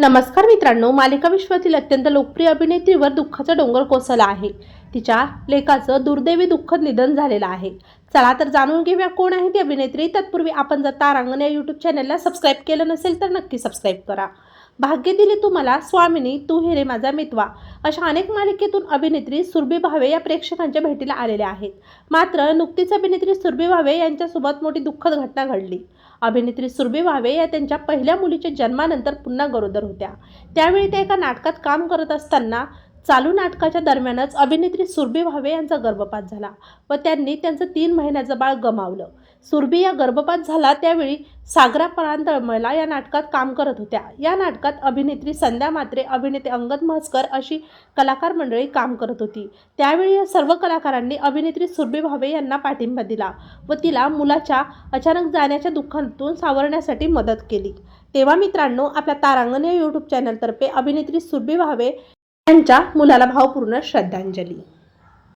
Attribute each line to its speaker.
Speaker 1: नमस्कार मित्रांनो मालिका विश्वातील अत्यंत लोकप्रिय अभिनेत्रीवर दुःखाचा डोंगर कोसळला आहे. तिच्या लेखाचं दुर्दैवी दुःखद निधन झालेलं आहे. चला तर जाणून घेऊया कोण आहे ती अभिनेत्री. तत्पूर्वी आपण जर तारांगण या यूट्यूब चॅनलला सबस्क्राईब केलं नसेल तर नक्की सबस्क्राईब करा. भाग्य दिले तुम्हाला स्वामिनी तू हे रे माझा मितवा. अशा अनेक मालिकेतून अभिनेत्री सुरभी भावे या प्रेक्षकांच्या भेटीला आलेल्या आहेत. मात्र नुकतीच अभिनेत्री सुरभी भावे यांच्यासोबत मोठी दुःखद घटना घडली. अभिनेत्री सुरभी भावे या त्यांच्या पहिल्या मुलीच्या जन्मानंतर पुन्हा गरोदर होत्या. त्यावेळी त्या एका नाटकात काम करत असताना चालू नाटकाच्या दरम्यानच अभिनेत्री सुरभी भावे यांचा गर्भपात झाला व त्यांनी त्यांचं तीन महिन्याचं बाळ गमावलं. सुरभी या गर्भपात झाला त्यावेळी सागरा परांतळमला या नाटकात काम करत होत्या. या नाटकात अभिनेत्री संध्या मात्रे अभिनेते अंगद म्हसकर अशी कलाकार मंडळी काम करत होती. त्यावेळी या सर्व कलाकारांनी अभिनेत्री सुरभी भावे यांना पाठिंबा दिला व तिला मुलाच्या अचानक जाण्याच्या दुःखातून सावरण्यासाठी मदत केली. तेव्हा मित्रांनो आपल्या तारांगण या यूट्यूब चॅनलतर्फे अभिनेत्री सुरभी भावे यांच्या मुलाला भावपूर्ण श्रद्धांजली.